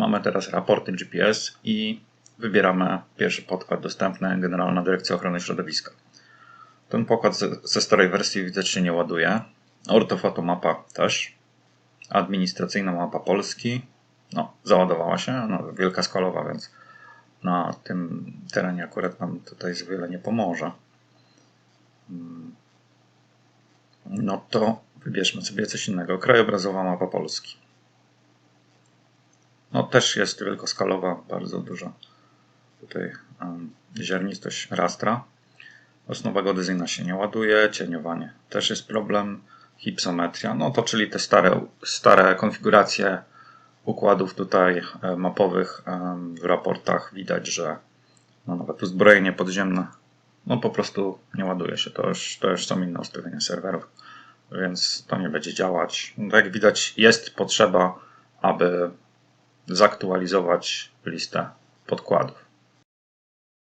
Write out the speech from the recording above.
Mamy teraz raporty GPS i wybieramy pierwszy podkład dostępny, Generalna Dyrekcja Ochrony Środowiska. Ten pokład ze, starej wersji się nie ładuje. Ortofotomapa też. Administracyjna mapa Polski. No, załadowała się, no, wielka skalowa, więc na tym terenie akurat nam tutaj z wiele nie pomoże. Mm. No to wybierzmy sobie coś innego. Krajobrazowa mapa Polski. No też jest wielkoskalowa, bardzo duża tutaj ziarnistość rastra. Osnowa geodezyjna się nie ładuje, cieniowanie też jest problem, hipsometria, no to czyli te stare, stare konfiguracje układów tutaj e, mapowych w raportach widać, że no nawet uzbrojenie podziemne no po prostu nie ładuje się, to już, to już są inne ustawienia serwerów, więc to nie będzie działać. No, jak widać jest potrzeba, aby zaktualizować listę podkładów.